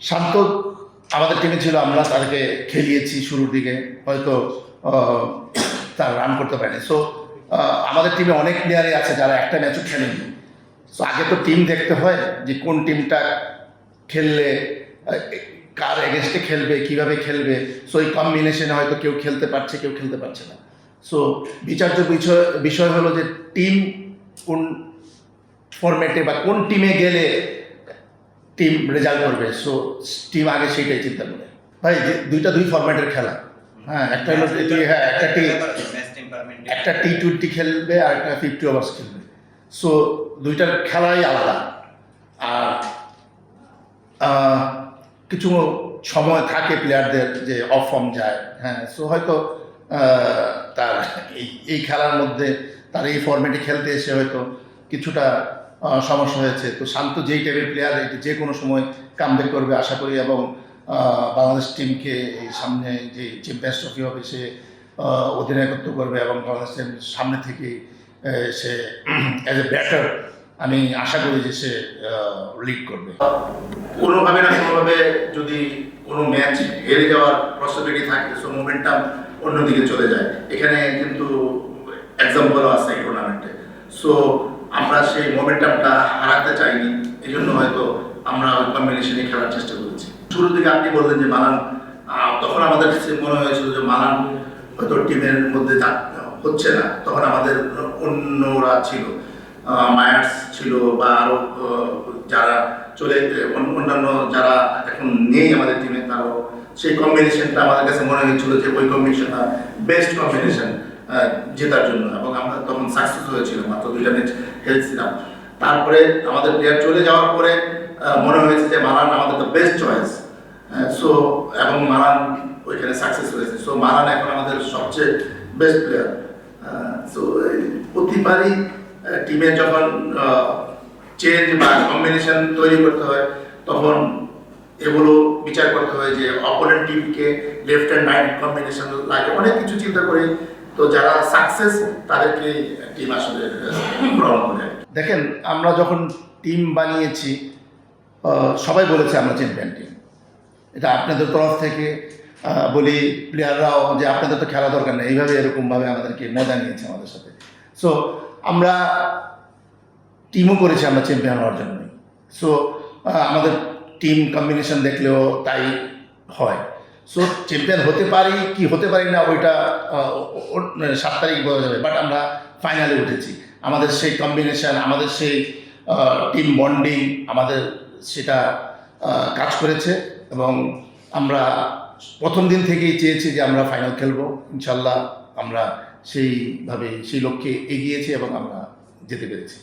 শান্ত আমাদের টিমে ছিল, আমরা তাদেরকে খেলিয়েছি শুরুর দিকে। হয়তো তার রান করতে পারেনি। সো আমাদের টিমে অনেক প্লেয়ারই আছে যারা একটা ম্যাচও খেলেনি। সো আগে তো টিম দেখতে হয় যে কোন টিমটা খেললে কার এগেনস্টে খেলবে, কীভাবে খেলবে। সো এই কম্বিনেশনে হয়তো কেউ খেলতে পারছে, কেউ খেলতে পারছে না। সো বিচার্য বিষয় বিষয় হলো যে টিম কোন ফরম্যাটে বা কোন টিমে গেলে টিম রেজাল্ট করবে। সো টিম আগে সেইটাই চিন্তা করে। ভাই দুইটা দুই ফরম্যাটের খেলা। হ্যাঁ একটা হলো হ্যাঁ একটা টি একটা টি টোয়েন্টি খেলবে আর একটা ফিফটি ওভার্স খেলবে। সো দুইটার খেলাই আলাদা। আর কিছু সময় থাকে প্লেয়ারদের যে অফ ফর্ম যায়। হ্যাঁ সো হয়তো তার এই এই খেলার মধ্যে তার এই ফর্মেটে খেলতে এসে হয়তো কিছুটা সমস্যা হয়েছে। তো শান্ত যেই টাইপের প্লেয়ার এটি যে কোনো সময় কামব্যাক করবে আশা করি এবং বাংলাদেশ টিমকে এই সামনে যে চ্যাম্পিয়ন্স ট্রফি হবে সে অধিনায়কত্ব করবে এবং বাংলাদেশ টিম সামনে থেকে সে অ্যাজ এ ব্যাটার আমি আশা করি যে সে লিড করবে। কোনোভাবে না কোনোভাবে যদি কোনো ম্যাচ হেরে যাওয়ার পসিবিলিটি থাকে সো মোমেন্টাম অন্যদিকে চলে যায়। এখানে কিন্তু এক্সাম্পলও আছে এই টুর্নামেন্টে সো আমরা সেই মোমেন্টামটা হারাতে চাইনি এই জন্য হয়তো আমরা ওই কম্বিনেশনে খেলার চেষ্টা করেছি। শুরুর দিকে আপনি বললেন যে মালান তখন আমাদের মনে হয়েছিল যে মালান হয়তো টিমের মধ্যে হচ্ছে না, তখন আমাদের অন্যরা ছিল। মায়ার্স ছিল বা আরও যারা চলে অন্য- অন্যান্য যারা এখন নেই আমাদের টিমে তারাও সেই কম্বিনেশনটা আমাদের কাছে মনে হয়েছিল যে ওই কম্বিনেশনটা বেস্ট কম্বিনেশন জেতার জন্য। এবং আমরা তখন সাকসেস হয়েছিল মাত্র দুইটা ম্যাচ খেলছিলাম। তারপরে আমাদের প্লেয়ার চলে যাওয়ার পরে মনে হয়েছে যে মারান আমাদের দ্য বেস্ট চয়েস সো এবং মারান ওইখানে সাকসেস হয়েছে। সো মারান এখন আমাদের সবচেয়ে বেস্ট প্লেয়ার সো প্রতিবারই টিমে যখন চেঞ্জ বা কম্বিনেশন তৈরি করতে হয়, তখন এগুলো বিচার করতে হয় যে অপোনেন্ট টিমকে লেফট অ্যান্ড রাইট কম্বিনেশন লাগে। অনেক কিছু চিন্তা করি। তো যারা সাকসেস তাদেরকে টিম আসলে দেখেন, আমরা যখন টিম বানিয়েছি সবাই বলেছে আমরা চ্যাম্পিয়ন টিম এটা আপনাদের তরফ থেকে বলি প্লেয়াররাও যে আপনাদের তো খেলা দরকার নেই, এইভাবে এরকমভাবে আমাদেরকে মজা নিয়েছে আমাদের সাথে। সো আমরা টিমও করেছি আমরা চ্যাম্পিয়ন হওয়ার জন্যই। সো আমাদের টিম কম্বিনেশন দেখলেও তাই হয়। সো চ্যাম্পিয়ন হতে পারি কি হতে পারি না, ওইটা সাত তারিখ বোঝা যাবে বাট আমরা ফাইনালে উঠেছি। আমাদের সেই কম্বিনেশন আমাদের সেই টিম বন্ডিং আমাদের সেটা কাজ করেছে এবং আমরা প্রথম দিন থেকেই চেয়েছি যে আমরা ফাইনাল খেলব। ইনশাল্লাহ আমরা সেইভাবে সেই লক্ষ্যে এগিয়েছি এবং আমরা যেতে পেরেছি।